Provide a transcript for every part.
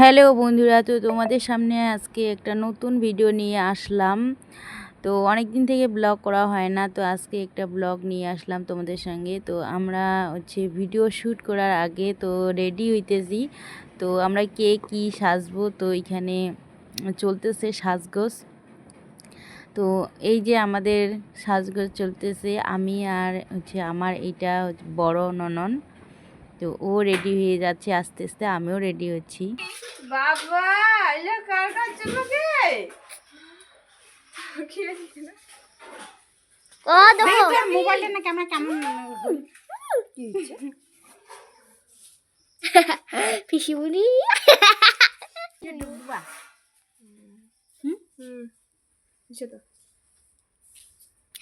Hello বন্ধুরা, তো তোমাদের সামনে আজকে একটা নতুন ভিডিও নিয়ে আসলাম। তো অনেক দিন থেকে ব্লগ করা হয় না, তো আজকে একটা ব্লগ নিয়ে আসলাম তোমাদের সঙ্গে। তো আমরা হচ্ছে ভিডিও শ্যুট করার আগে তো রেডি হইতেছি। তো আমরা কে কি সাজবো, তো এখানে চলতেছে সাজগোজ। তো এই যে আমাদের সাজগোজ চলতেছে, আমি আর হচ্ছে আমার হচ্ছে বড় ননন। তো ও রেডি হয়ে যাচ্ছে আস্তে আস্তে আমিও রেডি হচ্ছি। বাবা এটা কার কাছে চলো কে ও দেখো। মোবাইলটা না ক্যামেরা কেমন পিসি বলি। ডুববা। হুম। তো।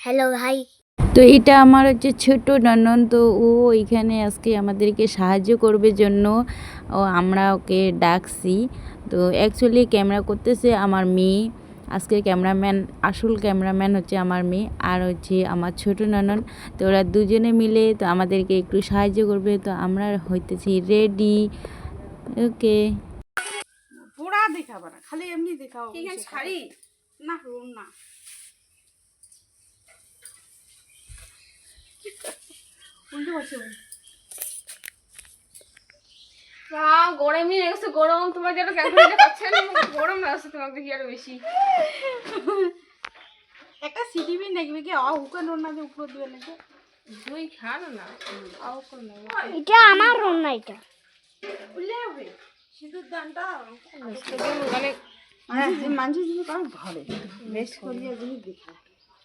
হ্যালো ভাই তো এটা আমার হচ্ছে ছোট ননন তো ও এখানে আজকে আমাদেরকে সাহায্য করবে জন্য। ও আমরা ওকে ডাকছি। তো অ্যাকচুয়ালি ক্যামেরা করতেছে আমার মেয়ে। আজকে ক্যামেরাম্যান আসল ক্যামেরাম্যান হচ্ছে আমার মেয়ে আর হচ্ছে আমার ছোট ননন। তো ওরা দুজনে মিলে তো আমাদেরকে একটু সাহায্য করবে। তো আমরা হইতেছি রেডি ওকে। পোড়া দেখাবা খালি এমনি দেখাও। শাড়ি? না রুম না। উল্টো বসে গরম নিয়ে গেছে গরম তোমার যেন ক্যালকুলেট পাচ্ছে না গরম তোমাকে আরও বেশি একটা সিটিভি কি আ উকা নোর না যে উপর দিবে নাকি দুই খান না এটা আমার রুম না এটা উল্লে হবে সিঁদুর দানটা মানে মানে মানুষের জিনিস কারণ ঘরে বেশ করিয়া জিনিস দেখা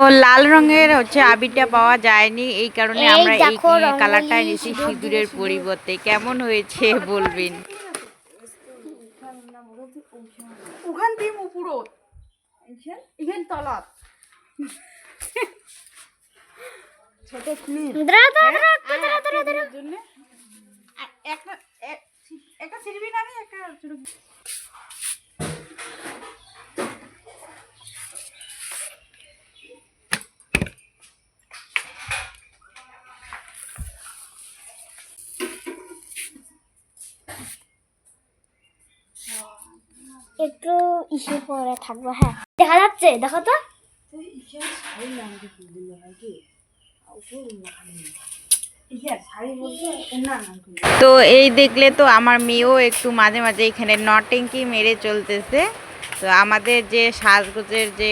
লাল রঙের হচ্ছে আবিরটা পাওয়া যায়নি। এই কারণে আমরা এই কালারটা নিয়েছি সিঁদুর সিঁদুরের পরিবর্তে। কেমন হয়েছে বলবেন? ওখান দিয়ে এখান ছোট ক্লিপ দ্রা একটা এক- একটা সিটিভি না একটা ছোট একটু ইসে পরে থাকব হ্যাঁ। দেখা যাচ্ছে দেখো তো। ইয়ে শাড়ি বলছে না না তো এই দেখলে তো আমার মেয়েও একটু মাঝে মাঝে এখানে নটেঙ্কি মেরে চলতেছে। তো আমাদের যে সাজগোজের যে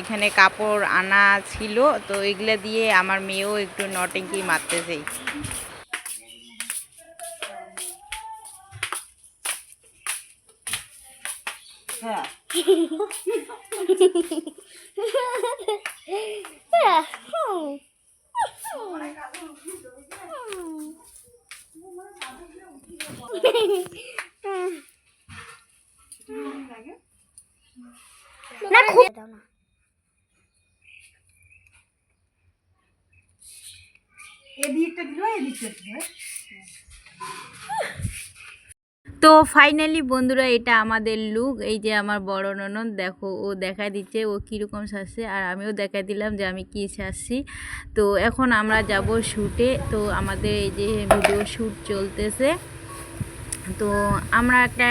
এখানে কাপড় আনা ছিল তো এগুলো দিয়ে আমার মেয়েও একটু নটেঙ্কি মারতেছে। না খুব না এদিকটা দিল এদিকটা দিল। তো ফাইনালি বন্ধুরা এটা আমাদের লুক এই যে আমার বড় ননদ, দেখো ও দেখা দিচ্ছে, ও কীরকম সাজছে, আর আমিও দেখা দিলাম যে আমি কী সাজছি। তো এখন আমরা যাব শ্যুটে তো আমাদের এই যে ভিডিও শ্যুট চলতেছে। তো আমরা একটা,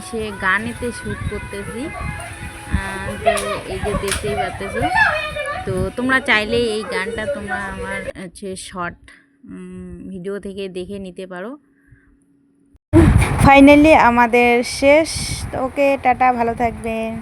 এসে গানেতে শ্যুট করতেছি। তো এই যে দেখতেই পাচ্তেছো তো তোমরা চাইলে এই গানটা তোমরা আমার হচ্ছে শর্ট ভিডিও থেকে দেখে নিতে পারো। ফাইনালি আমাদের শেষ। ওকে টাটা ভালো থাকবেন।